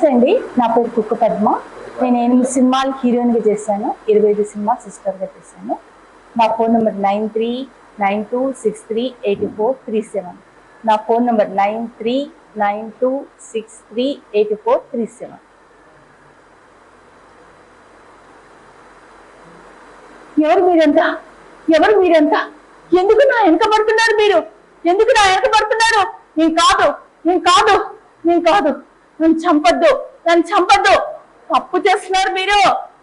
నమస్తే అండి. నా పేరు కుక్క పద్మ. నేను ఎనిమిది సినిమాలు హీరోయిన్గా చేశాను. ఇరవై ఐదు సినిమా సిస్టర్గా చేశాను. నా phone number nine three nine two six three eight four three seven. నా phone number nine three nine two six three eight four three seven. ఎవరు మీరంతా? ఎవరు మీరంతా? ఎందుకు నా వెనక పడుతున్నారు మీరు? ఎందుకు నా వెనక పడుతున్నారు? నేను కాదు. నేను కాదు. నేను కాదు. నన్ను చంపొద్దు నన్ను చంపొద్దు. తప్పు చేస్తున్నారు మీరు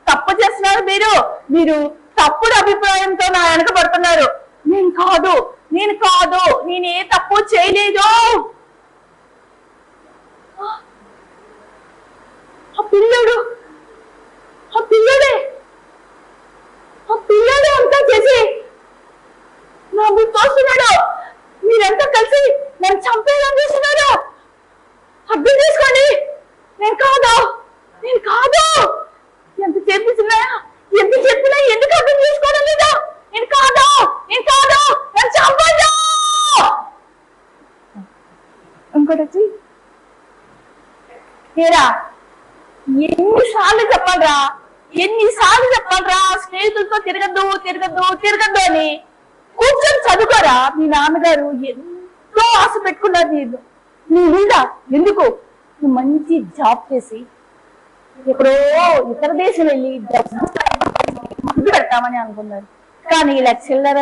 తప్పు చేస్తున్నారు మీరు. మీరు తప్పుడు అభిప్రాయంతో నా వెనక పడుతున్నారు. నేను కాదు నేను కాదు నేను ఏ తప్పు చేయలేదు ఆ పిల్లడు ఆ పిల్లడే ఆ పిల్లడు అంతా చేసి నా ముందు తోస్తున్నాడు మీరంతా కలిసి నన్ను చంపేయాలని చూస్తున్నారు అర్థం చేసుకోండి నేను కాదు నేను కాదు ఎంత చెప్పినా ఎంత చెప్పినా ఎందుకు అర్థం చేసుకోవడం లేదా నేను కాదు నేను కాదు నన్ను చంపొద్దు ఇంకోటి వచ్చి ఏరా ఎన్నిసార్లు చెప్పాలరా? ఎన్నిసార్లు చెప్పాలరా? స్నేహితులతో తిరగద్దు తిరగద్దు తిరగద్దు అని. కూర్చొని చదువుకోరా మీ నాన్నగారు? ఎంతో ఆశ పెట్టుకున్నారు నేను నీ మీద ఎందుకు? నువ్వు మంచి జాబ్ చేసి ఎక్కడో ఇతర దేశం వెళ్ళి డబ్బు ముందు పెడతామని అనుకున్నారు. కానీ ఇలా చిల్లర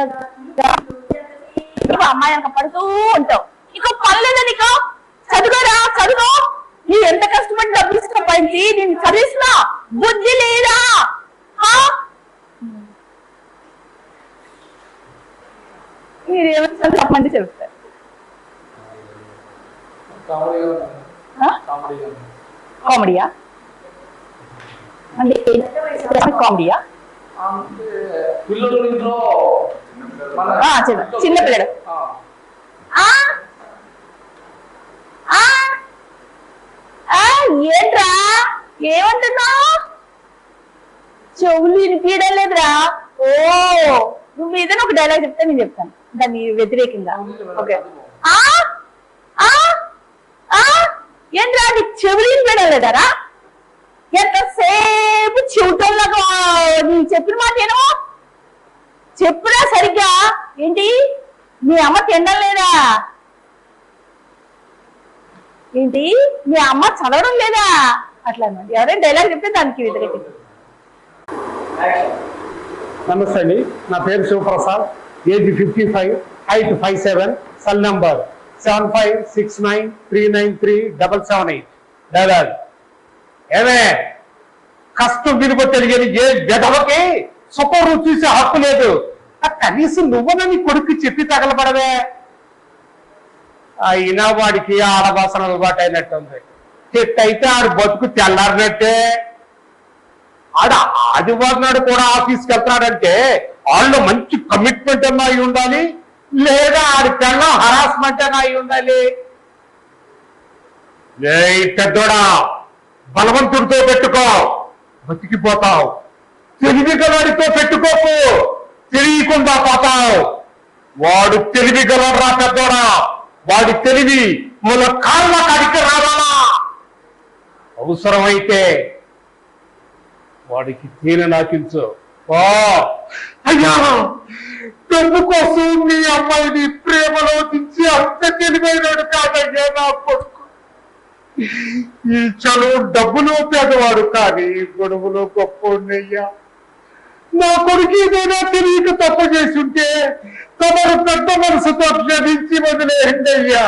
అమ్మాయి పడుతూ ఉంటావు. ఇంకో పని నీకు చదువుకోరా? చదువు నీ ఎంత కష్టపడి డబ్బులు సంపాదించి నేను చదివిస్తున్నా. బుద్ధి లేదా? మీరు ఏమైనా చెప్పమంటే చెప్తారు. కామెడీయా? అంటే కామెడీయా? చిన్న పిల్లడు. ఆ, ఆ ఆ ఆ ఏంట్రా? ఏమంటున్నావు? చెవులు వినిపించడం లేదురా. ఓ నువ్వు ఏదైనా ఒక డైలాగ్ చెప్తే నేను చెప్తాను. దాన్ని వ్యతిరేకంగా. ఓకే ఆ? ఆ? ఆ? ఏంట్రా? నీకు చెవులు వినిపించడం లేదారా ఎంతసేపు చెవిటోళ్ళగా నీ చెప్పిన మాట నేను చెప్పురా సరిగ్గా. ఏంటి? మీ అమ్మ తినడం లేదా? ఏంటి? మీ అమ్మ చదవడం లేదా? అట్లా అన్నమాట ఎవరైనా డైలాగ్ చెప్తే దానికి వ్యతిరేకం. నమస్తే అండి. నా పేరు Shivaprasad. Age fifty five height five seven cell number seven five six nine three nine three double seven eight. Dialogue ఏమే? కష్టం విలువ తెలియని ఏ గెదవకి సుఖం చూసే హక్కు లేదు. ఆ కనీసం నువ్వు నీ కొడుకు చెప్పి తగలబడవే. అయినా వాడికి ఆడవాసన అలవాటు అయినట్టుంది చెట్టు అయితే ఆడు బతుకు తెల్లారినట్టే. ఆడ ఆదివారం నాడు కూడా ఆఫీస్కి వెళ్తున్నాడంటే వాళ్ళు మంచి కమిట్మెంట్ అన్నా అయి ఉండాలి? లేదా ఆడి పెళ్ళం హరాస్మెంట్ అన్నా అయి ఉండాలి? లే పెద్దోడా బలవంతుడితో పెట్టుకో. బతికిపోతావు. తెలివి గలడితో పెట్టుకోకు. తెలియకుండా పోతావు. వాడు తెలివి గలరా పెద్దోడా. వాడి తెలివి మన కాళ్ళ కాడికి రావాలా? అవసరమైతే వాడికి తేనె నాకించు. అయ్యా! పెన్ను కోసం మీ అమ్మాయిని ప్రేమలో దించి అంత తెలివైనడు కాదయ్యా నా కొడుకు? ఈ చలు డబ్బులో పేదవాడు కానీ గొడవలో గొప్పయ్యా నా కొడుకు ఏదైనా తెలియక తప్ప చేసి తమరు పెద్ద మనసుతో క్షమించి వదిలేయండి అయ్యా.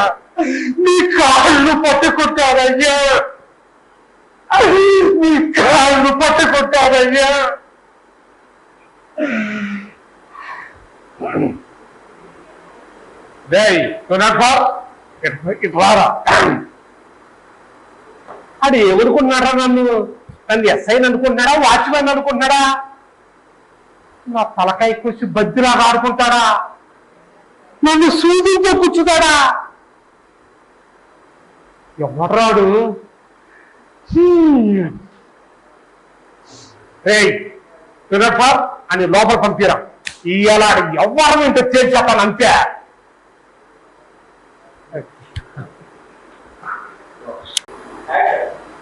నీ కాళ్ళు పట్టుకుంటారయ్యా. నీ కాళ్ళు పట్టుకుంటారయ్యా. డేయ్ తునప్పా అది ఎవరుకున్నాడా నన్ను? నన్ను ఎస్ఐని అనుకుంటున్నాడా? వాచ్మెన్ అనుకుంటున్నాడా? నా తలకాయ కూర్చి బద్దిలాగా ఆడుకుంటాడా? నన్ను సూచించే కూర్చుతాడా? ఎవరాడు అని లోపల పంపిరా. ఇవాళ ఎవరు ఇంత చేసి చెప్పాను అంతే.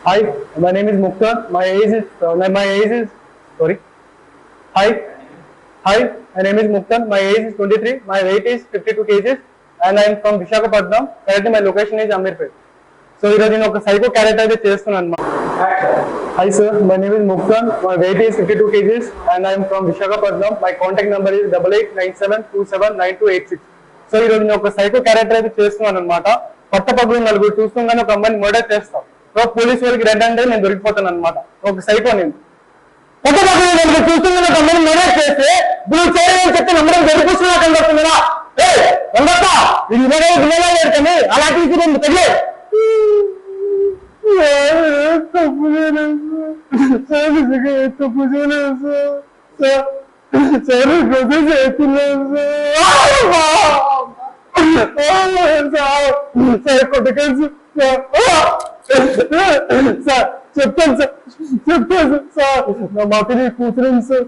Hi my name is Mukta. My age is my age is sorry hi. Hi, hi. My name is Mukta. My age is 23. My weight is 52 kgs, and I am from Visakhapatnam. Currently, my location is Amirpet. So ఈరోజు నేను ఒక psycho character అయితే చేస్తున్నాను అనమాట hi sir my name is Mukta my weight is fifty two kgs and I'm from Visakhapatnam my contact number is double eight nine seven two seven nine two eight six so ఈరోజు నేను ఒక psycho character అయితే చేస్తున్నాను అనమాట కొత్త పగ్గులు నలుగురు చూస్తుండగానే ఒక అమ్మాయిని మర్డర్ చేస్తాం సో పోలీస్ వాళ్ళకి రెడ్ అంటే నేను దొరికిపోతాను అనమాట ఒక సైకో నేను కొత్త పగ్గులు నలుగురు చూస్తుండగానే ఒక అమ్మాయిని మర్డర్ చేస్తే నువ్వు చేయాలని చెప్పి నమ్మడం జరిపిస్తున్నా కనబడుతుందా కనబడతా రంగత్త ఇది ఇలాగే ఇలాగే కానీ అలాంటి నేను తెలియదు తప్పు చేయలేదు సార్ తప్పు చేయలేదు సార్ సార్ కోసం చేస్తున్నాను సార్ సార్ కొట్టకండి సార్ చెప్తాను సార్ చెప్తాను సార్ నా మాటని కూతురు సార్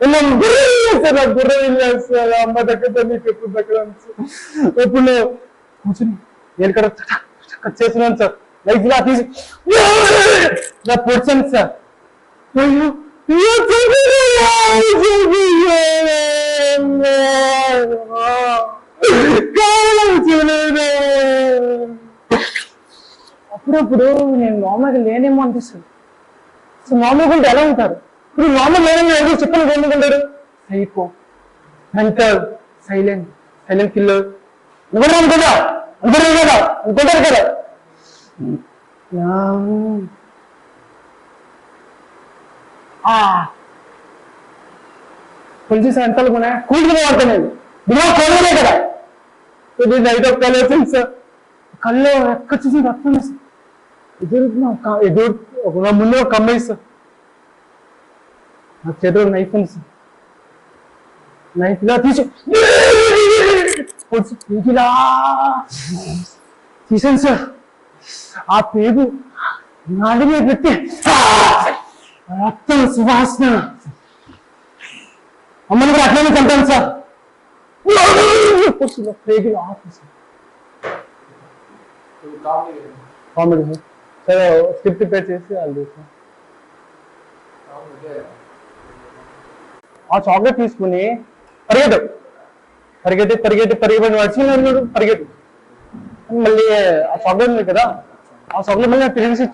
నేను గుర్రం సార్ నాకు గుర్రం వెళ్ళాను అమ్మ దగ్గర నీకు ఎప్పుడు దగ్గర ఎప్పుడు? కూర్చుని నేను ఇక్కడ కట్ చేస్తున్నాను సార్. లైఫ్ లా తీసి. నా పొడిచాను సార్. అప్పుడప్పుడు నేను మామూలుగా లేనేమో అనిపిస్తుంది. సో మామూలుగా ఎలా ఉంటారు? ఇప్పుడు నార్మల్ లేనేమో ఎవరు చెప్పని ఎందుకుంటారు? Psycho. Mental. Silent. Silent killer. ఎవరు అనుకుంటా? అనుకుంటారు కదా? అనుకుంటారు కదా? పులిసి ఎంతలు కూడా కూలికి వాడుతున్నాయి దిమాగ్ కొనలే కదా. ఇది నైట్ ఆఫ్ కలర్ సార్ కళ్ళు ఎక్కడ చూసి రక్తం ఎదురు ఎదురు ఒక ముందు కమ్మేస్తా చేతిలో నైఫ్ ఉంది సార్ నైఫ్ ఇలా తీసి. పొడిచి తీసాను సార్ ఆ పేగు నాడి పెట్టి. రక్తం సువాసన. అమ్మని కూడా అట్లనే చంపాను సార్ పేగులు office comedy comedy sir script prepare చేసి వాళ్ళు చేస్తాను ఆ చాక్లెట్ తీసుకుని పరిగెడు పరిగెట్టి పరిగెట్టి పరిగెట్టి వచ్చిన పరిగెడు మళ్ళీ ఆ చాక్లెట్ ఉంది కదా ఆ చాక్లెట్ మళ్ళీ నాకు తిరిగి